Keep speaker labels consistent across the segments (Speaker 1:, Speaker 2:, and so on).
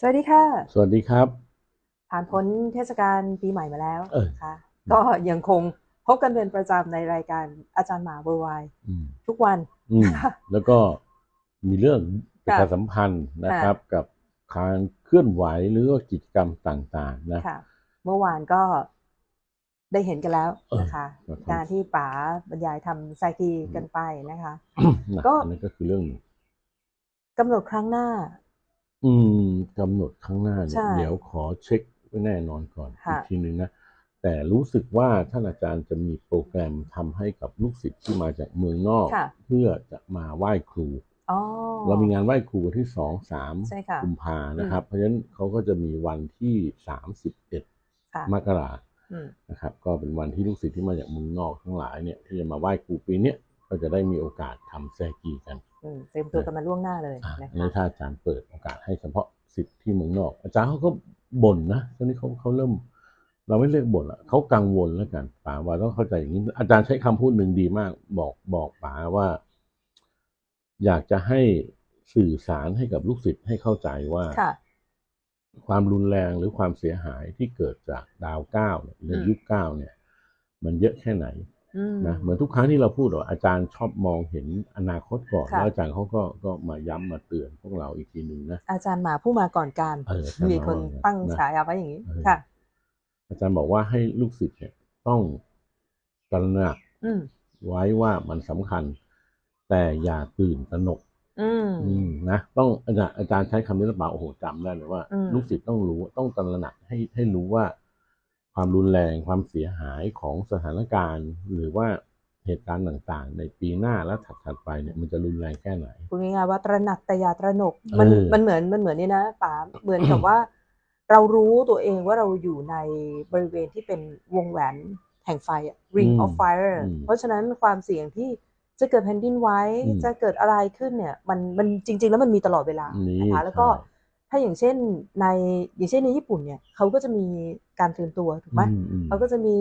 Speaker 1: สวัสดีค่ะ
Speaker 2: สวัสดีครับ
Speaker 1: ผ่านพ้นเทศกาลปีใหม่มาแล้ว
Speaker 2: เออ
Speaker 1: นะคะ ก็ยังคงพบกันเป็นประจำในรายการอาจารย์หมาเวอร์ไว
Speaker 2: อืม
Speaker 1: ทุกวัน
Speaker 2: อืมแล้วก็มีเรื่องประ
Speaker 1: ค่ะ
Speaker 2: ชาสัมพันธ์นะครับ กับการเคลื่อนไหวหรือว่ากิจกรรมต่างๆนะ
Speaker 1: ค่ะเมื่อวานก็ได้เห็นกันแล้วนะคะ
Speaker 2: เออครับ
Speaker 1: การที่ป๋าบรรยายทำไซกีกันไปนะคะ
Speaker 2: นะ
Speaker 1: ก็
Speaker 2: อันนั้นก็คือเรื่องหนึ่ง
Speaker 1: กำหนดครั้งหน้า
Speaker 2: อืมกำหนดข้างหน้าเนี่
Speaker 1: ใช่
Speaker 2: ยเดี๋ยวขอเช็คไว้แน่นอนก่อน
Speaker 1: ค่ะ
Speaker 2: อีกทีหนึ่งนะ แต่รู้สึกว่าท่านอาจารย์จะมีโปรแกรมทำให้กับลูกศิษย์ที่มาจากเมืองนอก
Speaker 1: ค่ะ
Speaker 2: เพื่อจะมาไหว้ครู
Speaker 1: อ๋อ
Speaker 2: เรามีงานไหว้ครูวันที่สองสาม
Speaker 1: ใช่ค่ะ
Speaker 2: กุมภานะครับ เพราะฉะนั้นเขาก็จะมีวันที่สามสิบเอ็ด
Speaker 1: ค่ะ
Speaker 2: มกรา
Speaker 1: อืม
Speaker 2: นะครับ ก็เป็นวันที่ลูกศิษย์ที่มาจากเมืองนอกทั้งหลายเนี่ยที่จะมาไหว้ครูปีเนี้ย ก็จะได้มีโอกาสทำแซกีกัน
Speaker 1: อืมเตรียมตัวกันมาล่วงหน้าเลย
Speaker 2: อ่า
Speaker 1: นะ
Speaker 2: ใน
Speaker 1: คะ
Speaker 2: ถ้าอาจารย์เปิดโอกาสให้เฉพาะศิษย์ที่เมืองนอก อาจารย์เขาก็บ่นนะตอนนี้เขาเขาเริ่ม เราไม่เรียกบ่นละเขากังวลแล้วกันป๋าว่าต้องเข้าใจอย่างนี้ อาจารย์ใช้คำพูดหนึ่งดีมาก บอกบอกป๋าว่า อยากจะให้สื่อสารให้กับลูกศิษย์ให้เข้าใจว่า
Speaker 1: ค่ะ
Speaker 2: ความรุนแรงหรือความเสียหายที่เกิดจากดาวเก้าเนี่ยหรือยุคเก้าเนี่ย มันเยอะแค่ไหน
Speaker 1: อืม
Speaker 2: นะเหมือนทุกครั้งที่เราพูดว่าอาจารย์ชอบมองเห็นอนาคตก่อน
Speaker 1: ค่ะ
Speaker 2: แล้วอาจารย์เขาก็ก็มาย้ำมาเตือนพวกเราอีกทีหนึ่งนะ
Speaker 1: อาจารย์หมาผู้มาก่อนการ
Speaker 2: เอออาจารย์
Speaker 1: มีคน
Speaker 2: มาก่อนการ
Speaker 1: ตั้ง
Speaker 2: นะ
Speaker 1: ฉายาไว้อย่างนี้
Speaker 2: เออ
Speaker 1: ค่ะ
Speaker 2: อาจารย์บอกว่าให้ลูกศิษย์เนี่ยต้องตระหนัก
Speaker 1: อืม
Speaker 2: ไว้ว่ามันสำคัญ แต่อย่าตื่นตระหนก
Speaker 1: อืม
Speaker 2: อืมนะต้องอาจารย์อาจารย์ใช้คำนี้หรือเปล่าโอ้โหจำได้เลยว่า
Speaker 1: อืม
Speaker 2: ลูกศิษย์ต้องรู้ต้องตระหนักให้ให้รู้ว่า ความรุนแรงความเสียหายของสถานการณ์ หรือว่าเหตุการณ์ต่างๆ ในปีหน้าและถัดๆไปเนี่ยมันจะรุนแรงแค่ไหน
Speaker 1: พูดง่ายๆว่าตระหนักแต่อย่าตระหนกมัน
Speaker 2: เออ
Speaker 1: มันเหมือนมันเหมือนนี่นะป๋าเหมือนกับว่า เรารู้ตัวเองว่าเราอยู่ในบริเวณที่เป็นวงแหวนแห่งไฟอะ ring
Speaker 2: อืม
Speaker 1: of fire
Speaker 2: อืม
Speaker 1: เพราะฉะนั้นความเสี่ยงที่จะเกิดแผ่นดินไหว้
Speaker 2: อืม
Speaker 1: จะเกิดอะไรขึ้นเนี่ย มันมันจริง ๆ แล้วมันมีตลอดเวลา
Speaker 2: นี่
Speaker 1: นะคะแล้วก็
Speaker 2: ใช่
Speaker 1: ถ้าอย่างเช่นในอย่างเช่นในญี่ปุ่นเนี่ยเขาก็จะมีการเตรียมตัวถูกไหม
Speaker 2: อือืม
Speaker 1: เขาก็จะมี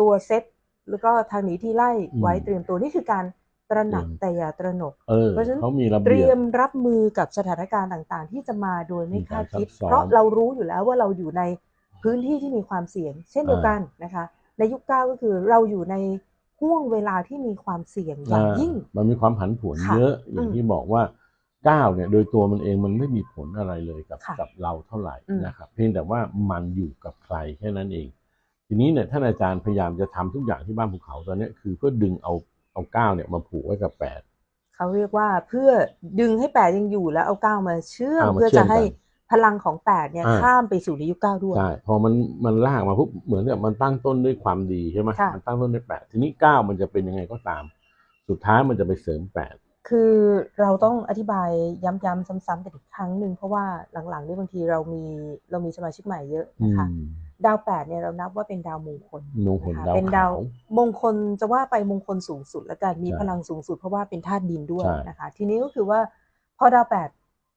Speaker 1: ตัวเซตแล้วก็ทางหนีที่ไล่ไว้
Speaker 2: อืม
Speaker 1: เตรียมตัวนี่คือการตระหนัก
Speaker 2: เตรียม
Speaker 1: แต่อย่าตระหนก
Speaker 2: เออ
Speaker 1: เพราะฉะนั้น
Speaker 2: เขามีระ
Speaker 1: เต
Speaker 2: เบี
Speaker 1: รี
Speaker 2: ย
Speaker 1: ย
Speaker 2: บ
Speaker 1: มรับมือกับสถานการณ์ต่างๆ ที่จะมาโดยไม่
Speaker 2: มี
Speaker 1: คาด
Speaker 2: การ
Speaker 1: คิด
Speaker 2: ซับซ้อน
Speaker 1: เพราะเรารู้อยู่แล้วว่าเราอยู่ในพื้นที่ที่มีความเสี่ยง เช่นเดียวกันนะคะ ในยุคเก้าก็คือเราอยู่ในห่วงเวลาที่มีความเสี่ยงอย่างยิ่ง
Speaker 2: อ่ามันมีความผันผวน
Speaker 1: ค่ะ
Speaker 2: เยอะอย่าง
Speaker 1: อืม
Speaker 2: ที่บอกว่า ก้าวเนี่ยโดยตัวมันเองมันไม่มีผลอะไรเลยกับ
Speaker 1: ค่ะ
Speaker 2: กับเราเท่าไหร่
Speaker 1: อืม
Speaker 2: นะครับ เพียงแต่ว่ามันอยู่กับใครแค่นั้นเอง ทีนี้เนี่ยท่านอาจารย์พยายามจะทำทุกอย่างที่บ้านภูเขาตอนเนี้ยคือเพื่อดึงเอาเอาก้าวเนี่ยมาผูกไว้กับแปด
Speaker 1: เขาเรียกว่าเพื่อดึงให้แปดยังอยู่แล้วเอาเก้ามาเชื่อม
Speaker 2: เอามา
Speaker 1: เพื่อ
Speaker 2: เชื่
Speaker 1: จะ
Speaker 2: อม
Speaker 1: ให้
Speaker 2: กัน
Speaker 1: พลังของแปดเนี่ย
Speaker 2: อ่า
Speaker 1: ข้ามไปสู่ในยุคเก้าด้วย
Speaker 2: ใช่พอมันมันลากมาปุ๊บเหมือนกับมันตั้งต้นด้วยความดีใช่ไหม
Speaker 1: ค่ะ
Speaker 2: มันตั้งต้นด้วยแปดทีนี้เก้ามันจะเป็นยังไงก็ตาม สุดท้ายมันจะไปเสริมแปด
Speaker 1: คือเราต้องอธิบายย้ำๆซ้ำๆกันอีกครั้งหนึ่งเพราะว่าหลังๆนี่บางทีเรามีเรามีสมาชิกใหม่เยอะ
Speaker 2: อื
Speaker 1: นะคะ
Speaker 2: ม
Speaker 1: ดาวแปดเนี่ยเรานับว่าเป็นดาวมงคล
Speaker 2: มงคล
Speaker 1: นะคะ
Speaker 2: ดาว
Speaker 1: เป็นดา
Speaker 2: ขาวว
Speaker 1: มงคลจะว่าไปมงคลสูงสุดแล้วกันมี
Speaker 2: ใช่
Speaker 1: พลังสูงสุดเพราะว่าเป็นธาตุดินด้วย
Speaker 2: ใช่
Speaker 1: นะคะ ทีนี้ก็คือว่าพอดาวแปด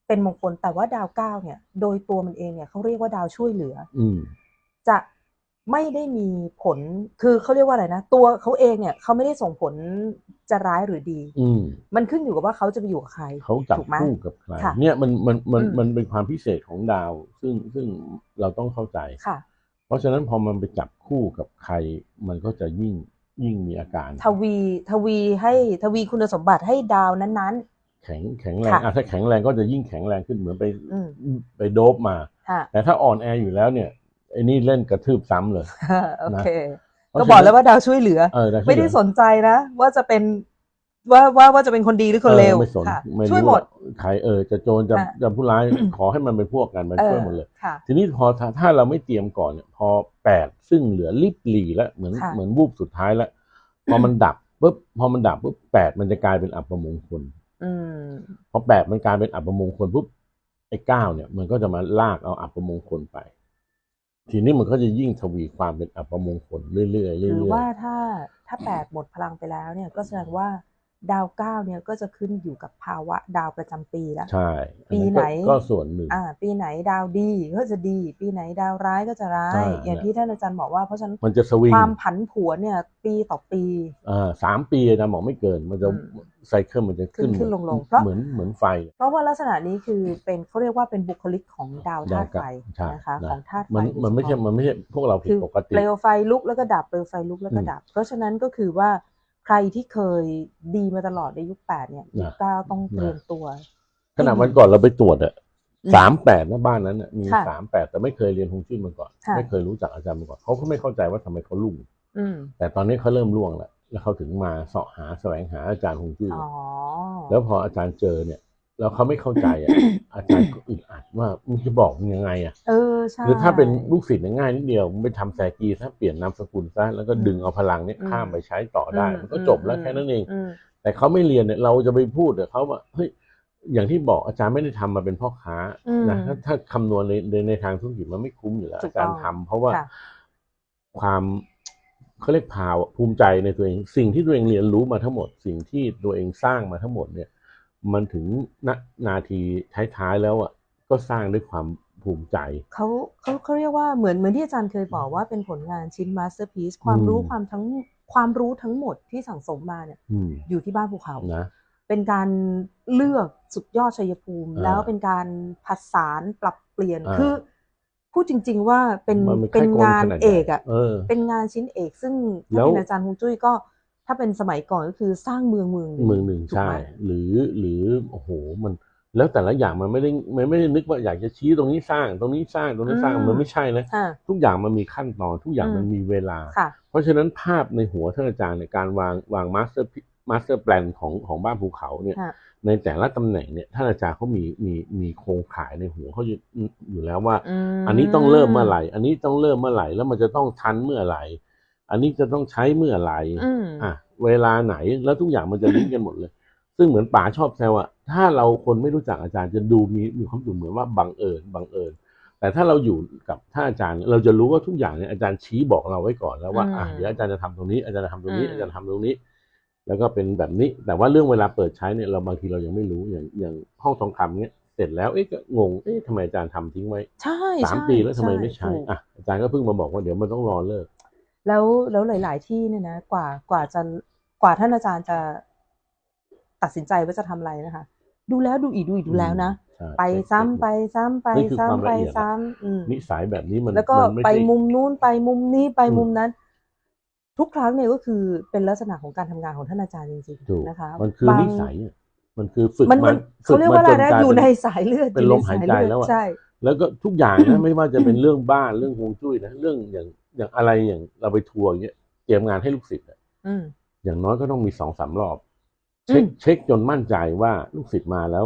Speaker 1: เป็นมงคลแต่ว่าดาวเก้าเนี่ย โดยตัวมันเองเนี่ยเขาเรียกว่าดาวช่วยเหลือ
Speaker 2: อืม
Speaker 1: จะ ไม่ได้มีผลคือเขาเรียกว่าอะไรนะ ตัวเขาเองเนี่ยเขาไม่ได้ส่งผลจะร้ายหรือดี
Speaker 2: อืม
Speaker 1: มันขึ้นอยู่กับว่าเขาจะไปอยู่กับใคร
Speaker 2: เขาจับ
Speaker 1: ถูกไหม
Speaker 2: คู่กับใคร
Speaker 1: ค่ะ
Speaker 2: เนี่ยมันมันมัน
Speaker 1: อืม
Speaker 2: มันเป็นความพิเศษของดาว ซึ่งซึ่งเราต้องเข้าใจ
Speaker 1: ค่ะ
Speaker 2: เพราะฉะนั้นพอมันไปจับคู่กับใคร มันก็จะยิ่งยิ่งมีอาการ
Speaker 1: ทวีทวีให้ทวีคุณสมบัติให้ดาวนั้น
Speaker 2: แข็งแข็งแรง
Speaker 1: ค่ะ
Speaker 2: อะถ้าแข็งแรงก็จะยิ่งแข็งแรงขึ้นเหมือนไป
Speaker 1: อืม
Speaker 2: ไปโดบมา
Speaker 1: ๆค่ะ
Speaker 2: แต่ถ้าอ่อนแออยู่แล้วเนี่ย ไอ้นี่เล่นกระทืบซ้ำเลย
Speaker 1: โอเค
Speaker 2: เพราะ
Speaker 1: ก็บอก
Speaker 2: ฉะนั้น
Speaker 1: แล้วว่าดาวช่วยเหลือ
Speaker 2: เออแต่ที่
Speaker 1: ไม่ได้
Speaker 2: เหลือ
Speaker 1: สนใจนะ ว่าจะเป็นว่าว่าว่าจะเป็นคนดีหรือคนเลว
Speaker 2: ออไม่สน
Speaker 1: ค่ะ
Speaker 2: ไม่รู้
Speaker 1: ช่วยหมด
Speaker 2: ใครเออจะโจรจะ
Speaker 1: อะ
Speaker 2: จะผู้ร้าย ขอให้มันเป็นพวกกันมัน
Speaker 1: เอ
Speaker 2: ช่วย
Speaker 1: อ
Speaker 2: หมดเลย
Speaker 1: ค่ะ
Speaker 2: ทีนี้พอถ้าถ้าเราไม่เตรียมก่อนเนี่ยพอแปดซึ่งเหลือลิบหลีแล้วเหมือน
Speaker 1: ค่ะ
Speaker 2: เหมือนวูบสุดท้ายแล้วพอมันดับปุ๊บพอมันดับปุ๊บแปดมันจะกลายเป็นอัปมงคล
Speaker 1: อืม
Speaker 2: พอแปดมันกลายเป็นอัปมงคลปุ๊บไอ้เก้าเนี่ย มันก็จะมาลากเอาอัปมงคลไป ทีนี้มันก็จะยิ่งทวีความเป็นอัปมงคลเรื่อยๆเรื่อยๆ
Speaker 1: หรือว่าถ้าถ้าแปดหมดพลังไปแล้วเนี่ยก็แสดงว่า ดาวเก้าเนี่ยก็จะขึ้นอยู่กับภาวะดาวประจำปีแล้ว
Speaker 2: ใช่
Speaker 1: ปี
Speaker 2: อัก็
Speaker 1: ไหน
Speaker 2: ก็ส่วนหนึ่ง
Speaker 1: อ่า ปีไหนดาวดีก็จะดี ปีไหนดาวร้ายก็จะร้า
Speaker 2: ใช่
Speaker 1: ยอย่างที่ท่านอาจารย์บอกว่าเพราะฉะนั้น
Speaker 2: มันจะสวิง
Speaker 1: ความผันผวนเนี่ย ปีต่อปี
Speaker 2: อ่าสามปีอาจารย์บอกไม่เกิน มันจะ
Speaker 1: อืม
Speaker 2: ไซเคิลมันจะขึ้น
Speaker 1: ขึ้นๆลงๆเพราะ
Speaker 2: เหมือนเหมือนไฟ
Speaker 1: เพราะว่าลักษณะนี้คือเป็นเขาเรียกว่าเป็นบุคลิกของดาวธาตุไฟ
Speaker 2: ใช่
Speaker 1: นะคะ
Speaker 2: นะ
Speaker 1: ของธาตุไฟ
Speaker 2: มัน
Speaker 1: โดย
Speaker 2: มันไม่ใช่
Speaker 1: เฉพาะ
Speaker 2: มันไม่ใช่พวกเราผิด
Speaker 1: คือ
Speaker 2: ปกติ
Speaker 1: เปลวไฟลุกแล้วก็ดับเปลวไฟลุกแล้วก็
Speaker 2: อืม
Speaker 1: ดับ เพราะฉะนั้นก็คือว่า ใครที่เคยดีมาตลอดในยุคแปดเนี่ยยุค
Speaker 2: นะ
Speaker 1: เก้าต้องเตรียม
Speaker 2: นะ
Speaker 1: ตัว
Speaker 2: ขนาดวันก่อนเราไปตรวจอะ
Speaker 1: อืม
Speaker 2: สามแปดนะบ้านนั้นน่ะมี
Speaker 1: ค่ะ
Speaker 2: สามแปดแต่ไม่เคยเรียนฮวงจุ้ยมาก่อน
Speaker 1: ค่ะ
Speaker 2: ไม่เคยรู้จักอาจารย์มาก่อนเขาก็ไม่เข้าใจว่าทำไมเขาลุ่ง
Speaker 1: อืม
Speaker 2: แต่ตอนนี้เขาเริ่มล่วงแล้วแล้วเขาถึงมาเสาะหาแสวงหาอาจารย์ฮวงจุ้ย
Speaker 1: อ๋อ
Speaker 2: แล้วพออาจารย์เจอเนี่ย แล้วเขาไม่เข้าใจอะ อาจารย์ก็อึดอัดว่ามึงจะบอกมึงยังไงอะ
Speaker 1: เออใช่
Speaker 2: หรือถ้าเป็นลูกศิษย์เนี่ยง่ายนิดเดียวมึงไปทำแซกีซะเปลี่ยนนามสกุลซะแล้วก็
Speaker 1: อืม
Speaker 2: ดึงเอาพลังเนี่ย
Speaker 1: อืม
Speaker 2: ข้ามไปใช้ต่อได้
Speaker 1: อืม
Speaker 2: มันก็จบแล้ว
Speaker 1: อืม
Speaker 2: แค่นั้นเอง
Speaker 1: อืม
Speaker 2: แต่เขาไม่เรียนเนี่ยเราจะไปพูดกับเขาว่าเฮ้ยอย่างที่บอกอาจารย์ไม่ได้ทำมาเป็นพ่อค้า
Speaker 1: อืม
Speaker 2: นะถ้าถ้าคำนวณในในในทางธุรกิจมันไม่คุ้มอยู่แล้ว
Speaker 1: ถูก
Speaker 2: อาจารย์
Speaker 1: ต้อง
Speaker 2: ทำเพราะว่า
Speaker 1: ค่ะ
Speaker 2: ความเขาเรียกพาวภูมิใจในตัวเอง สิ่งที่ตัวเองเรียนรู้มาทั้งหมด สิ่งที่ตัวเองสร้างมาทั้งหมดเนี่ย มันถึงณนาทีท้ายๆแล้วอะก็สร้างด้วยความภูมิใจ
Speaker 1: เขาเขาเขาเรียกว่าเหมือนเหมือนที่อาจารย์เคยบอกว่าเป็นผลงานชิ้นมาสเตอร์พีซความรู้
Speaker 2: อืม
Speaker 1: ความทั้งความรู้ทั้งหมดที่สั่งสมมาเนี่ย
Speaker 2: อืม
Speaker 1: อยู่ที่บ้านภูเขา
Speaker 2: นะ
Speaker 1: เป็นการเลือกสุดยอดชัยภูมิ
Speaker 2: อ่า
Speaker 1: แล้วเป็นการผสานปรับเปลี่ยน
Speaker 2: อ่า
Speaker 1: คือพูดจริง ๆ ว่าเป็น
Speaker 2: มันไม่
Speaker 1: เป็น
Speaker 2: ค่อยโกง
Speaker 1: งาน
Speaker 2: ขนาดใหญ่
Speaker 1: เอกอะ
Speaker 2: เออ
Speaker 1: เป็นงานชิ้นเอก ซึ่ง
Speaker 2: แล้
Speaker 1: ถ้าวเป็นอาจารย์ฮวงจุ้ยก็ ถ้าเป็นสมัยก่อนก็คือสร้างเมืองเมือง
Speaker 2: เมืองหนึ่ง
Speaker 1: ถูก
Speaker 2: ใช่
Speaker 1: ไหม
Speaker 2: หรือหรือโอ้โหมัน แล้วแต่ละอย่างมันไม่ได้มันไม่ได้นึกว่าอยากจะชี้ตรงนี้สร้างตรงนี้สร้างตรงนี้สร้าง
Speaker 1: อืม
Speaker 2: มันไม่ใช่นะ
Speaker 1: อ่า
Speaker 2: ทุกอย่างมันมีขั้นตอน ทุกอย่าง
Speaker 1: อืม
Speaker 2: มันมีเวลา
Speaker 1: ค่ะ
Speaker 2: เพราะฉะนั้นภาพในหัวท่านอาจารย์ในการวางวางมาสเตอร์มาสเตอร์แปลนของของบ้านภูเขาเนี่ย
Speaker 1: ค่ะ
Speaker 2: ในแต่ละตำแหน่งเนี่ยท่านอาจารย์เขามีมีมีโครงข่ายในหัวเขาอยู่อยู่แล้วว่า
Speaker 1: ม
Speaker 2: อันนี้ต้องเริ่มเมื่อไหร่ อันนี้ต้องเริ่มเมื่อไหร่แล้วมันจะต้องทันเมื่อไหร่ อันนี้จะต้องใช้เมื่อไหร่
Speaker 1: อืม
Speaker 2: อะเวลาไหนแล้วทุกอย่างมันจะลิงก์กันหมดเลย ซึ่งเหมือนป๋าชอบแซวอะถ้าเราคนไม่รู้จักอาจารย์จะดูมีมีความรู้สึกเหมือนว่าบังเอิญบังเอิญแต่ถ้าเราอยู่กับท่านอาจารย์ เราจะรู้ว่าทุกอย่างเนี่ยอาจารย์ชี้บอกเราไว้ก่อนแล้วว่า
Speaker 1: อืม
Speaker 2: อะเดี๋ยวอาจารย์จะทำตรงนี้อาจารย์จะทำตรงนี้
Speaker 1: อืม
Speaker 2: อาจารย์ทำตรงนี้ แล้วก็เป็นแบบนี้ แต่ว่าเรื่องเวลาเปิดใช้เนี่ยเราบางทีเรายังไม่รู้อย่างอย่างห้องทองคำเนี่ยเสร็จแล้วเอ๊ะก็งงเอ๊ะทำไมอาจารย์ทำทิ้งไว้
Speaker 1: ใช่
Speaker 2: สาม
Speaker 1: ใช่
Speaker 2: ปีแล้วทำไมไม่ใช้
Speaker 1: ถูก
Speaker 2: อะอาจารย์ก็เพิ่งมาบอกว่าเดี๋ยวมันต้องรอเลิก
Speaker 1: แล้วแล้วหลาย ๆ ที่เนี่ยนะกว่ากว่าจะกว่าท่านอาจารย์จะตัดสินใจว่าจะทำอะไรนะคะ ดูแล้วดูอีกดูอีกดูแล้วนะ
Speaker 2: ใช่
Speaker 1: ไปซ้ำไปซ้ำไป
Speaker 2: นี่คือความ
Speaker 1: ซ้ำไป
Speaker 2: ละเอียดอะ
Speaker 1: ซ้ำอืม
Speaker 2: นิสัยแบบนี้มัน
Speaker 1: แล้วก็
Speaker 2: มันไม่
Speaker 1: ไป
Speaker 2: ใช่
Speaker 1: มุมนู้นไปมุมนี้ไป
Speaker 2: อืม
Speaker 1: มุมนั้น ทุกครั้งเนี่ยก็คือเป็นลักษณะของการทำงานของท่านอาจารย์จริง
Speaker 2: ถูก
Speaker 1: ๆนะคะ
Speaker 2: มันคือบา
Speaker 1: ง
Speaker 2: นิสัยอะมันคือฝึก
Speaker 1: มัน
Speaker 2: มั
Speaker 1: มันนเขาเรียกว่าอะไรนะอยู่ในสายเลือด
Speaker 2: เป็นลมหายใจ
Speaker 1: อในสเอด
Speaker 2: แล้วอะ
Speaker 1: ใช่
Speaker 2: แล้วก็ทุกอย่างนะไม่ว่าจะเป็นเรื่องบ้านเรื่องฮวงจุ้ยนะเรื่องอย่าง อย่างอะไรอย่างเราไปทัวร์อย่างเงี้ยเตรียมงานให้ลูกศิษย์อะ
Speaker 1: อืม
Speaker 2: อย่างน้อยก็ต้องมีสองสามรอบ เช็ค
Speaker 1: อืม
Speaker 2: เช็คจนมั่นใจว่าลูกศิษย์มาแล้ว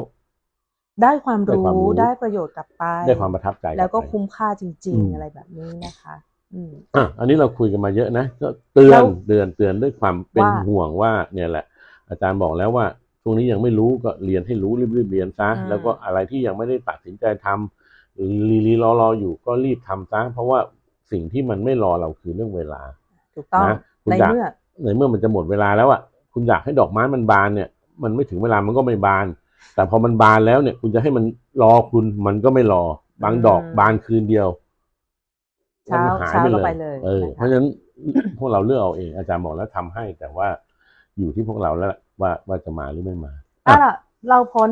Speaker 1: ได้ความ
Speaker 2: ได้ความรู้
Speaker 1: รู้ได้ประโยชน์กลับไป
Speaker 2: ได้ความประทับใจ
Speaker 1: แล้วก็
Speaker 2: ลับไป
Speaker 1: คุ้มค่าจริง
Speaker 2: อืม
Speaker 1: ๆอะไรแบบนี้นะคะอืม
Speaker 2: อะอันนี้เราคุยกันมาเยอะนะก็เตือ
Speaker 1: แล้
Speaker 2: น
Speaker 1: ว
Speaker 2: เตือนเตือนด้วยความเป็น
Speaker 1: ว่า
Speaker 2: ห่วงว่า เนี่ยแหละ อาจารย์บอกแล้วว่าช่วงนี้ยังไม่รู้ก็เรียนให้รู้รีบๆเรียนซะ
Speaker 1: อืม
Speaker 2: แล้วก็อะไรที่ยังไม่ได้ตัดสินใจทำหรือรีๆรอๆอยู่ก็รีบทำซะเพราะว่า สิ่งที่มันไม่รอเราคือเรื่องเวลา
Speaker 1: ถูกต้อง
Speaker 2: นะคุณ
Speaker 1: ใน
Speaker 2: อยาก
Speaker 1: เมื่อ
Speaker 2: ในเมื่อมันจะหมดเวลาแล้วอะคุณอยากให้ดอกไม้มันบานเนี่ย มันไม่ถึงเวลามันก็ไม่บาน แต่พอมันบานแล้วเนี่ย คุณจะให้มันรอคุณมันก็ไม่รอ บางดอก
Speaker 1: อืม
Speaker 2: บานคืนเดียว
Speaker 1: เช้า
Speaker 2: แล้วมันหาย
Speaker 1: เช้า
Speaker 2: ไป
Speaker 1: ก็
Speaker 2: เลย
Speaker 1: ไปเลย
Speaker 2: เออ
Speaker 1: นะคะ
Speaker 2: เพราะฉะนั้น พวกเราเลือกเอาเองอาจารย์บอกแล้วทำให้ แต่ว่าอยู่ที่พวกเราแล้วล่ะว่าว่าจะมาหรือไม่มา
Speaker 1: อะล่ะเราพ้น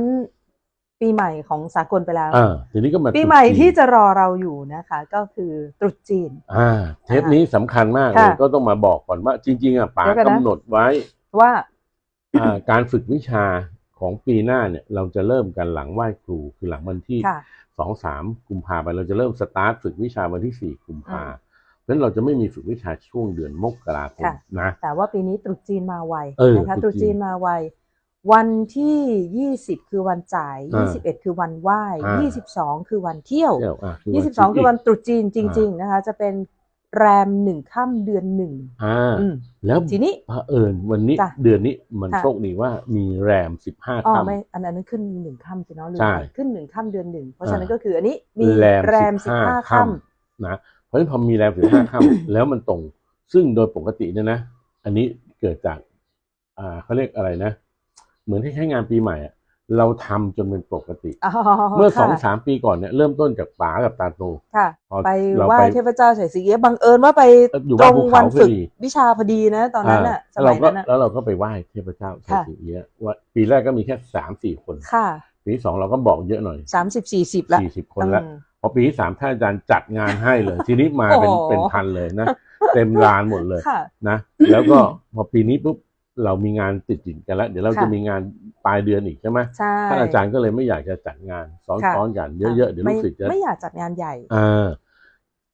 Speaker 1: ปีใหม่ของสากลไปแล้ว
Speaker 2: อ่าทีนี้ก็มา
Speaker 1: ปีใหม่
Speaker 2: ตรุษจีน
Speaker 1: ที่จะรอเราอยู่นะคะ ก็คือตรุษจีน
Speaker 2: อ่า เทปนี้สำคัญมากเลย
Speaker 1: ค่ะ
Speaker 2: ก็ต้องมาบอกก่อนว่า จริง ๆ อะป๋า
Speaker 1: เดี๋ยวก่อนนะ
Speaker 2: กำหนดไว้
Speaker 1: ว่า
Speaker 2: อ่า การฝึกวิชาของปีหน้าเนี่ย เราจะเริ่มกันหลังไหว้ครู คือหลังวันที่
Speaker 1: ค่ะ
Speaker 2: สองสามกุมภาไปนเราจะเริ่มสตาร์ทฝึกวิชาวันที่สี่กุมภา
Speaker 1: อืม
Speaker 2: เพราะฉะนั้นเราจะไม่มีฝึกวิชาช่วงเดือนมกราคม
Speaker 1: ค่ะ
Speaker 2: นะ
Speaker 1: แต่ว่าปีนี้ตรุษจีนมาไว
Speaker 2: เออ
Speaker 1: นะคะ
Speaker 2: ต
Speaker 1: ต
Speaker 2: รุ
Speaker 1: รุ
Speaker 2: ษ
Speaker 1: ษ
Speaker 2: จี
Speaker 1: จี
Speaker 2: น
Speaker 1: นมาไว วันที่ยี่สิบคือวันจ่าย
Speaker 2: อ่า
Speaker 1: ยี่สิบเอ็ดคือวันไหว้
Speaker 2: อ่า
Speaker 1: ยี่สิบสองคือวันเที่ยว
Speaker 2: เที่ยวอะ
Speaker 1: ยี่สิบสองคือวันตรุษจีนจริง ๆ นะคะ จะเป็นแรมหนึ่งค่ำเดือนหนึ่ง
Speaker 2: อ่า
Speaker 1: อืม
Speaker 2: แล้ว
Speaker 1: ทีนี้
Speaker 2: เผอิญวันนี้
Speaker 1: จ้ะ
Speaker 2: เดือนนี้มัน
Speaker 1: ค่ะ
Speaker 2: โชคดีว่ามีแรมสิบห้า
Speaker 1: อ๋อ
Speaker 2: ค่ำ
Speaker 1: ไม่อันนั้นขึ้นหนึ่งค่ำสิเนาะลืม
Speaker 2: ใช่
Speaker 1: ไปขึ้นหนึ่งค่ำเดือนหนึ่งเพราะ
Speaker 2: อ่า
Speaker 1: ฉะนั้นก็คืออันนี้มี
Speaker 2: แรม
Speaker 1: แรมสิบห้า
Speaker 2: 15
Speaker 1: ค่
Speaker 2: นะเพราะฉะนั้นพอมีแรมสิบห้าค่ำแล้วมันตรง ซึ่งโดยปกติเนี่ยนะ อันนี้เกิดจาก อ่าเขาเรียกอะไรนะ เหมือนที่ใช้งานปีใหม่อะเราทำจนเป็นปกติ
Speaker 1: อ๋อ
Speaker 2: เมื่อสอง
Speaker 1: ค่ะ
Speaker 2: สามปีก่อนเนี่ยเริ่มต้นจากป๋ากับตาโต
Speaker 1: ค่ะ
Speaker 2: พอ
Speaker 1: ไป
Speaker 2: เรา
Speaker 1: ไหว้
Speaker 2: ไป
Speaker 1: เทพเจ้าไฉสิงเอี๊ยะบังเอิญว่าไป
Speaker 2: อยู่
Speaker 1: ตร
Speaker 2: บ้าน
Speaker 1: ง
Speaker 2: ภู
Speaker 1: วั
Speaker 2: เขา
Speaker 1: น
Speaker 2: พอ
Speaker 1: ฝึก
Speaker 2: ดี
Speaker 1: วิชาพอดีนะ ตอนนั้นน่ะส
Speaker 2: แล้ว
Speaker 1: มั
Speaker 2: เรา
Speaker 1: ย
Speaker 2: ก็
Speaker 1: นั้นน่ะ
Speaker 2: แล้วเราก็ไปไหว้เทพเจ้าชัย
Speaker 1: ค่ะ
Speaker 2: ศรีเอียะว่าปีแรกก็มีแค่สามสี่คน
Speaker 1: ค่ะ
Speaker 2: ปีที่สองเราก็บอกเยอะหน่อย
Speaker 1: สามสิบสี่สิบละ
Speaker 2: สี่สิบคนละ
Speaker 1: อืม
Speaker 2: พอปีที่สามท่านอาจารย์จัดงานให้เลย ทีนี้มาเป็น
Speaker 1: โอ้โห
Speaker 2: เป็นพันเลยนะ เต็มลานหมดเลย
Speaker 1: ค่ะ
Speaker 2: นะ แล้วก็พอปีนี้ปุ๊บ เรามีงานติดติดๆกันแล้ว เดี๋ยวเรา
Speaker 1: ค่ะ
Speaker 2: จะมีงานปลายเดือนอีกใช่ไหม
Speaker 1: ใช่
Speaker 2: ท่านอาจารย์ก็เลยไม่อยากจะจัดงานซ้
Speaker 1: ค่ะ
Speaker 2: อนๆกันเยอะๆเดี๋ยวลูกศิษย์จะ
Speaker 1: ไม่ไม่อยากจัดงานใหญ่
Speaker 2: อ่า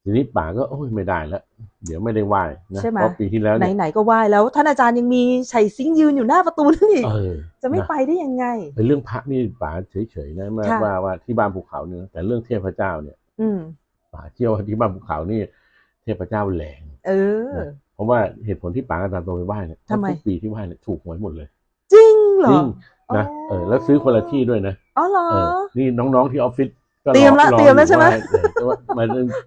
Speaker 2: ทีนี้ป๋าก็โอ้ยไม่ได้แล้ว เดี๋ยวไม่ได้ไหว้นะ
Speaker 1: ใช่ไหม
Speaker 2: เพราะปีที่แล้วเนี่ย
Speaker 1: ไหนๆก็ไหว้แล้ว ท่านอาจารย์ยังมีไฉสิงยืนอยู่หน้าประตูนั่นอีก
Speaker 2: เออ
Speaker 1: จะไม่
Speaker 2: น
Speaker 1: ไปได้ยังไง
Speaker 2: เป็นเรื่องพระนี่ป๋าเฉยๆนะว่า
Speaker 1: ค่ะ
Speaker 2: ว่าว่าที่บ้านภูเขาเนี่ยนะแต่เรื่องเทพเจ้าเนี่ย
Speaker 1: อืม
Speaker 2: ป๋าเชื่อว่าที่บ้านภูเขานี่ เทพเจ้าแรง
Speaker 1: เออ
Speaker 2: เพราะว่าเหตุผลที่ป๋ากับตาโตไปไหว้เนี่ย
Speaker 1: ทำไม
Speaker 2: ทุกปีที่ไหว้เนี่ยถูกหวยหมดเลย
Speaker 1: จริงเหร
Speaker 2: จ
Speaker 1: อ
Speaker 2: ริงนะเออแล้วซื้อคนละที่ด้วยนะ
Speaker 1: อ๋อเหรอ
Speaker 2: เออ นี่น้องๆที่ออฟฟิศก็
Speaker 1: เตรียมละ
Speaker 2: อ
Speaker 1: เตรียมแล้ว
Speaker 2: อ
Speaker 1: ใช่ไหม
Speaker 2: ว่าเออจะว่ามา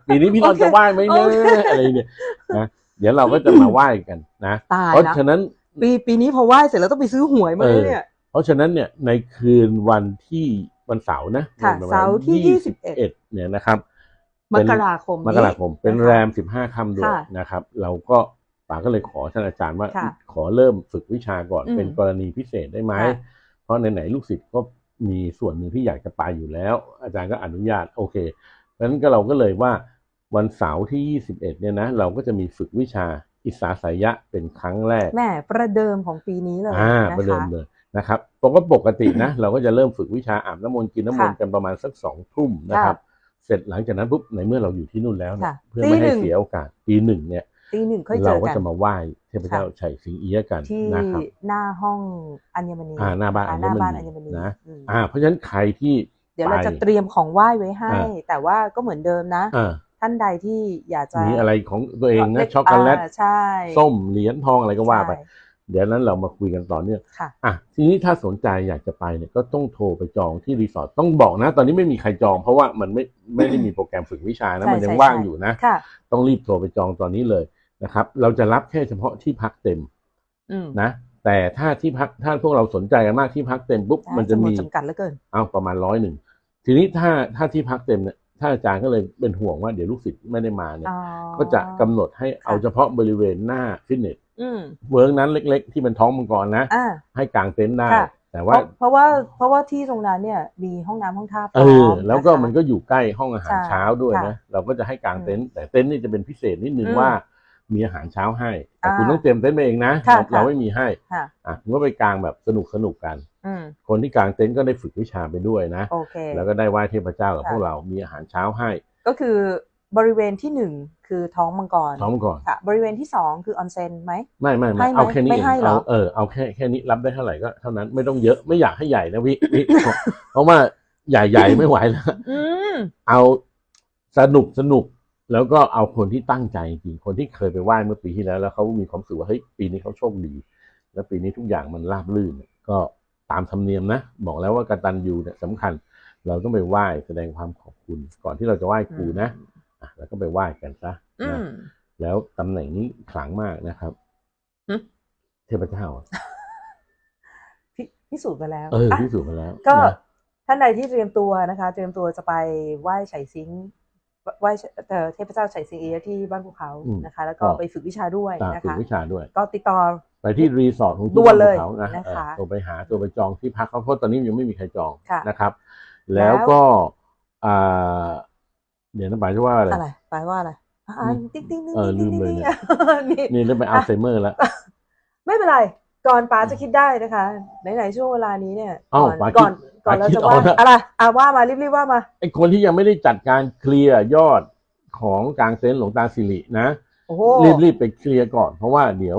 Speaker 2: ปีนี้พี่รอน
Speaker 1: โอเค
Speaker 2: จะไหว้ไหมเนี่ย
Speaker 1: โอเค
Speaker 2: อะไรเนี่ยนะเดี๋ยวเราก็จะมาไหว้กันนะ
Speaker 1: ตาย
Speaker 2: เพราะ
Speaker 1: ละ
Speaker 2: ฉะนั้น
Speaker 1: ปีปีนี้พอไหว้เสร็จแล้วต้องไปซื้อหวยมา
Speaker 2: เออ
Speaker 1: เนี่ย
Speaker 2: เพราะฉะนั้นเนี่ยในคืนวันที่วันเสาร์นะ
Speaker 1: ค่ะ
Speaker 2: วัน
Speaker 1: เสาร์ที่
Speaker 2: ยี่สิบ
Speaker 1: 21
Speaker 2: เอ็ดเนี่ยนะครับ
Speaker 1: ม
Speaker 2: เป็น
Speaker 1: กราคม
Speaker 2: ม
Speaker 1: นี้
Speaker 2: กราคมเป็น
Speaker 1: นะคะ
Speaker 2: แรมสิบห้าค่ำด้วย
Speaker 1: ค่ะ
Speaker 2: นะครับ เราก็ ป๋าก็เลยขอท่านอาจารย์ว่า
Speaker 1: ค่ะ
Speaker 2: ขอเริ่มฝึกวิชาก่อน
Speaker 1: อืม
Speaker 2: เป็นกรณีพิเศษได้ไหม
Speaker 1: ค่ะ
Speaker 2: เพราะไหนๆลูกศิษย์ก็มีส่วนหนึ่งที่อยากจะไปอยู่แล้ว อาจารย์ก็อนุญาตโอเคเพราะฉะนั้นก็เราก็เลยว่าวันเสาร์ที่ 21 เนี่ยนะเราก็จะมีฝึกวิชาอิสาสายะเป็นครั้งแรก
Speaker 1: แม่ประเดิมของปีนี้เลย
Speaker 2: อ่า
Speaker 1: นะ
Speaker 2: ประเดิม
Speaker 1: คะ
Speaker 2: เลยนะครับปกติปกตินะ เราก็จะเริ่มฝึกวิชาอาบน้ำมนต์กินน้ำมนต์
Speaker 1: ค่ะ
Speaker 2: กันประมาณสักสองทุ่มนะครับ เสร็จหลังจากนั้นปุ๊บในเมื่อเราอยู่ที่นู่นแล้วเนี่ย
Speaker 1: ค่ะ
Speaker 2: เพื่อไม่ให้
Speaker 1: ตีหนึ่ง
Speaker 2: เสียโอกาสปีหนึ่งเนี่ย
Speaker 1: ตีหนึ่งค่อยเจ
Speaker 2: เรา
Speaker 1: อ
Speaker 2: ก็
Speaker 1: กัน
Speaker 2: จะมาไหว้เทพเจ้า
Speaker 1: ค่ะ
Speaker 2: ชัยสิงเอียะกัน
Speaker 1: ที่
Speaker 2: นะครับ
Speaker 1: หน้าห้องอัญมณี
Speaker 2: อ่าหน้าบ้าน
Speaker 1: อ่
Speaker 2: อัญ
Speaker 1: หน้าบ้าน
Speaker 2: ม
Speaker 1: อัญ
Speaker 2: ณี
Speaker 1: มณี
Speaker 2: นะ
Speaker 1: อืม
Speaker 2: อ่า เพราะฉะนั้นใครที่
Speaker 1: เดี๋ยวเราจะ
Speaker 2: ไป
Speaker 1: เตรียมของไหว้ไว้ให้
Speaker 2: อ่า
Speaker 1: แต่ว่าก็เหมือนเดิมนะ
Speaker 2: อ่า
Speaker 1: ท่านใดที่อยากจะ
Speaker 2: มีอะไรของตัวเองนะ
Speaker 1: เล็
Speaker 2: ช็อกโกแลตา
Speaker 1: ใช่
Speaker 2: ส้มเหรียญทองอะไรก็ว่าไป
Speaker 1: ใช่
Speaker 2: เดี๋ยวนั้นเรามาคุยกันต่อเนื่อง
Speaker 1: ค่ะ
Speaker 2: อะทีนี้ถ้าสนใจอยากจะไปเนี่ยก็ต้องโทรไปจองที่รีสอร์ทต้องบอกนะ ตอนนี้ไม่มีใครจอง เพราะว่ามันไม่ไม่ได้มีโปรแกรมฝึกวิชานะ
Speaker 1: ใช่
Speaker 2: มันยัง
Speaker 1: ใช่
Speaker 2: ว่าง
Speaker 1: ใช่
Speaker 2: อยู่นะ
Speaker 1: ค่ะ
Speaker 2: ต้องรีบโทรไปจองตอนนี้เลย นะครับ เราจะรับแค่เฉพาะที่พักเต็ม
Speaker 1: อืม
Speaker 2: นะ แต่ถ้าที่พักถ้าพวกเราสนใจกันมากที่พักเต็มปุ๊บ
Speaker 1: ใช่
Speaker 2: มันจะมี
Speaker 1: จำนวนจำกัดเหลือเกิน
Speaker 2: เอาประมาณร้อยหนึ่งทีนี้ถ้าถ้าที่พักเต็มเนี่ยถ้าอาจารย์ก็เลยเป็นห่วงว่าเดี๋ยวลูกศิษย์ไม่ได้มาเนี่ย
Speaker 1: อ๋อ
Speaker 2: ก็จะกำหนดให้เอาเฉพาะบริเวณหน้าฟิตเนส
Speaker 1: อืม
Speaker 2: เวิร์กนั้นเล็ก ๆ ที่เป็นท้องมังกรนะ
Speaker 1: อ่า
Speaker 2: ให้กางเต็นท์ได้
Speaker 1: ค่ะ
Speaker 2: แต่
Speaker 1: เพ
Speaker 2: ว่า
Speaker 1: ราะเพราะว่าเพราะว่าที่ตรงนั้นเนี่ยมีห้องน้ำห้องท่าพ
Speaker 2: เอ
Speaker 1: ร้อ
Speaker 2: อ
Speaker 1: ม
Speaker 2: แล้วก็
Speaker 1: นะคะ
Speaker 2: มันก็อยู่ใกล้ห้องอาหาร
Speaker 1: ใช่
Speaker 2: เช้าด้วย
Speaker 1: ค่ะ
Speaker 2: นะเราก็จะให้กางเต็นท์แต่เต็นท์นี่จะเป็นพิเศษนิดนึง
Speaker 1: อืม
Speaker 2: ว่า มีอาหารเช้าให้แต่
Speaker 1: อ่า
Speaker 2: คุณต้องเตรียมเต็นท์มาเองนะ
Speaker 1: ค่ะ
Speaker 2: เรา
Speaker 1: ค่ะ
Speaker 2: ไม่มีให้
Speaker 1: ค่ะ
Speaker 2: อะคุณก็ไปกางแบบสนุกสนุกๆกัน
Speaker 1: อืม
Speaker 2: คนที่กางเต็นท์ก็ได้ฝึกวิชาไปด้วยนะ
Speaker 1: โอเค
Speaker 2: แล้วก็ได้ไหว้เทพเจ้ากับ
Speaker 1: ค่ะ
Speaker 2: พวกเรา มีอาหารเช้าให้
Speaker 1: ก็คือบริเวณที่หนึ่งคือท้องมังกร
Speaker 2: ท้องมังกร
Speaker 1: ค่ะ บริเวณที่สองคือออนเซ็นไหม
Speaker 2: ไม่ไม่
Speaker 1: ให้
Speaker 2: ไม่
Speaker 1: ไหม
Speaker 2: เอาแค่นี้
Speaker 1: ไม่ให้
Speaker 2: เอง
Speaker 1: เหรอ
Speaker 2: เอาเออเอาแค่แค่นี้รับได้เท่าไหร่ก็เท่านั้นไม่ต้องเยอะไม่อยากให้ใหญ่นะพี่พี่เพราะว่าใหญ่ๆไม่ไหวแล้ว
Speaker 1: อืม
Speaker 2: เอาสนุกสนุก แล้วก็เอาคนที่ตั้งใจจริงคนที่เคยไปไหว้เมื่อปีที่แล้ว แล้วเขามีความรู้สึกว่าเฮ้ยปีนี้เขาโชคดี แล้วปีนี้ทุกอย่างมันราบรื่นเนี่ยก็ตามธรรมเนียมนะบอกแล้วว่ากตัญญูเนี่ยสำคัญ เราต้องไปไหว้แสดงความขอบคุณ ก่อนที่เราจะไหว้ครูนะอะแล้วก็ไปไหว้กันซะ
Speaker 1: อื
Speaker 2: นะ
Speaker 1: ม
Speaker 2: แล้วตำแหน่งนี้ขลังมากนะครับ
Speaker 1: หึ
Speaker 2: เทพเจ้าอะ
Speaker 1: พิพิสูจน์มาแล้ว
Speaker 2: เออ
Speaker 1: อะ
Speaker 2: พิสูจน์มาแล้ว
Speaker 1: ก็
Speaker 2: นะ
Speaker 1: ท่านใดที่เตรียมตัวนะคะ เตรียมตัวจะไปไหว้ไฉสิง ไหว้เอ่อเทพเจ้าไฉสิงเอียะที่บ้านภูเขา
Speaker 2: อืม
Speaker 1: นะคะ แล้วก็
Speaker 2: ก็
Speaker 1: ไปฝึกวิชาด้วย
Speaker 2: ตาม
Speaker 1: นะ
Speaker 2: ฝึก
Speaker 1: คะ
Speaker 2: วิชาด้วย
Speaker 1: ก็ติดต่อ
Speaker 2: ไปที่รีสอร์ทของ
Speaker 1: ด่วนเลย
Speaker 2: ที่บ้าภูขานะ
Speaker 1: นะคะ
Speaker 2: เออตัวไปหาตัวไปจองที่พักเขาเพราะตอนนี้ยังไม่มีใครจอง
Speaker 1: ค่ะ
Speaker 2: นะครับ
Speaker 1: แล้
Speaker 2: แล้ววก็อ่าเดี๋ยวน้าป๋าจะว่าอะไร
Speaker 1: อะไรไปว่าอะไรอ่า
Speaker 2: อืม
Speaker 1: ติ๊งติ๊งติ๊ง
Speaker 2: เออ
Speaker 1: ติ๊ง
Speaker 2: ลืมเลย
Speaker 1: ติ๊ง
Speaker 2: เนี่ย
Speaker 1: นี่
Speaker 2: นี่ได้ไปอัลไซเมอร์แล้ว
Speaker 1: ไม่เป็นไร ก่อนป๋าจะคิดได้นะคะไหนๆช่วงเวลานี้เนี่ย
Speaker 2: อ้าว
Speaker 1: ก่อน
Speaker 2: ป๋าคิด
Speaker 1: ก่อนก่อนเรา
Speaker 2: ป๋าคิด
Speaker 1: จะ
Speaker 2: ออ
Speaker 1: ว่าก
Speaker 2: แล้ว
Speaker 1: อะไรอ่าว่ามารีบๆว่ามา
Speaker 2: ไอ้คนที่ยังไม่ได้จัดการเคลียร์ยอดของกลางเต็นท์หลวงตาสิรินะ
Speaker 1: โอ้โห
Speaker 2: รีบๆไปเคลียร์ก่อน เพราะว่าเดี๋ยว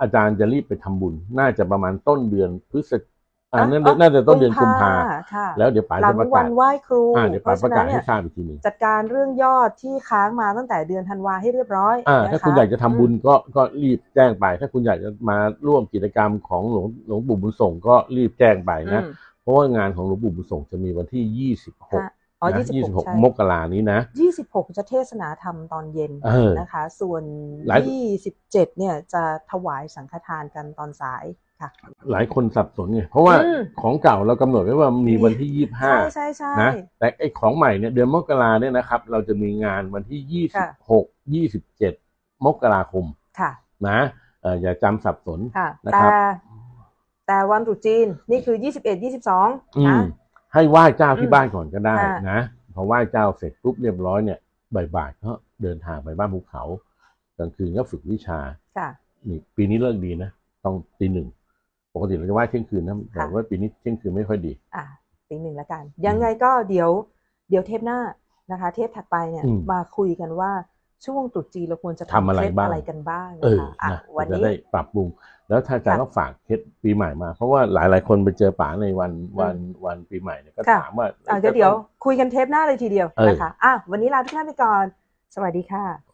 Speaker 2: อาจารย์จะรีบไปทำบุญ น่าจะประมาณต้นเดือนพฤศจิ อ่าน่าจะน่าจะต้นเดือนกุมภา
Speaker 1: ค่ะ
Speaker 2: แล้วเดี๋ยวป๋า
Speaker 1: หลั
Speaker 2: จะ
Speaker 1: ง
Speaker 2: ประ
Speaker 1: วั
Speaker 2: กาศ
Speaker 1: นไหว้ครู
Speaker 2: อ่าเดี๋ยว
Speaker 1: เพ
Speaker 2: ป๋า
Speaker 1: ราะ
Speaker 2: ประ
Speaker 1: ฉะ
Speaker 2: กา
Speaker 1: นั้
Speaker 2: ศ
Speaker 1: นเนี่
Speaker 2: ให้
Speaker 1: ย
Speaker 2: ทราบอีกทีหนึง
Speaker 1: จัดการเรื่องยอดที่ค้างมาตั้งแต่เดือนธันวาให้เรียบร้อย
Speaker 2: อ่า
Speaker 1: นะคะ
Speaker 2: ถ้าคุณอยากจะทำบุญก็ก็รีบแจ้งไป ถ้าคุณอยากจะมาร่วมกิจกรรมของหลวงหลวงปู่บุญส่งก็รีบแจ้งไป
Speaker 1: อื
Speaker 2: นะ
Speaker 1: ม
Speaker 2: เพราะว่างานของหลวงปู่บุญส่งจะมีวันที่26
Speaker 1: ค่ะอ๋อ
Speaker 2: นะ
Speaker 1: ยี่สิบหกใช่
Speaker 2: 26 มกรานี้นะ
Speaker 1: ยี่สิบหกจะเทศนาธรรมตอนเย็น
Speaker 2: เออ
Speaker 1: นะคะ ส่วน
Speaker 2: หลาย
Speaker 1: ยี่สิบเจ็ดเนี่ยจะถวายสังฆทานกันตอนสาย ค่ะ
Speaker 2: หลายคนสับสนไงเพราะว่า
Speaker 1: อืม
Speaker 2: ของเก่าเรากำหนดไว้ว่ามีวันที่ยี่ห้า
Speaker 1: ใช่ใช่ใช่
Speaker 2: นะแต่ไอ้ของใหม่เนี่ยเดือนมกราเนี่ยนะครับ เราจะมีงานวันที่ยี่สิ
Speaker 1: ค่ะ
Speaker 2: บหกยี่สิบเจ็ดมกราคม
Speaker 1: ค่ะ
Speaker 2: นะเอ่ออย่าจำสับสน
Speaker 1: ค่ะ
Speaker 2: นะครับ
Speaker 1: แต่แต่วันตรุษจีนนี่คือ21 22
Speaker 2: อื
Speaker 1: นะ
Speaker 2: มให้ไหว้เจ้า
Speaker 1: อื
Speaker 2: ที่
Speaker 1: ม
Speaker 2: บ้านก่อนก็ได้
Speaker 1: ค่ะ
Speaker 2: นะพอไหว้เจ้าเสร็จปุ๊บเรียบร้อยเนี่ยบ่ายๆก็เดินทางไปบ้านภูเขากลางคืนก็ฝึกวิชา
Speaker 1: ค่ะ
Speaker 2: นี่ปีนี้เลิกดีนะต้องตีหนึ่ง ปกติเราจะไหว้เที่ยงคืนนะแต่
Speaker 1: ค่ะ
Speaker 2: ว่าปีนี้เที่ยงคืนไม่ค่อยดี
Speaker 1: อะตีหนึ่งแล้วกัน ยังไงก็เดี๋ยว เดี๋ยวเทปหน้านะคะ เทปถัดไปเนี่ย
Speaker 2: อืม
Speaker 1: มาคุยกันว่าช่วงตรุษจีนเราควรจะ
Speaker 2: ทำอะไร
Speaker 1: เคล็ด
Speaker 2: บ้าง
Speaker 1: อะไรกันบ้าง
Speaker 2: เอ
Speaker 1: นะ
Speaker 2: อ
Speaker 1: คะอะ
Speaker 2: นะ
Speaker 1: วัน
Speaker 2: จะ
Speaker 1: นี้
Speaker 2: ได้ปรับปรุง แล้วถ้าอาจารย์
Speaker 1: ค่ะ
Speaker 2: ก็ฝากเคล็ดปีใหม่มา เพราะว่าหลายๆ คนไปเจอป๋าในวันวันวันปีใหม่เนี่ยก็
Speaker 1: ค่ะ
Speaker 2: ถามว่า
Speaker 1: อะก็เดี๋ยวคุยกันเทปหน้าเลยทีเดียว
Speaker 2: เออ
Speaker 1: นะคะอะวันนี้ลาทุกท่านไปก่อน สวัสดีค่ะ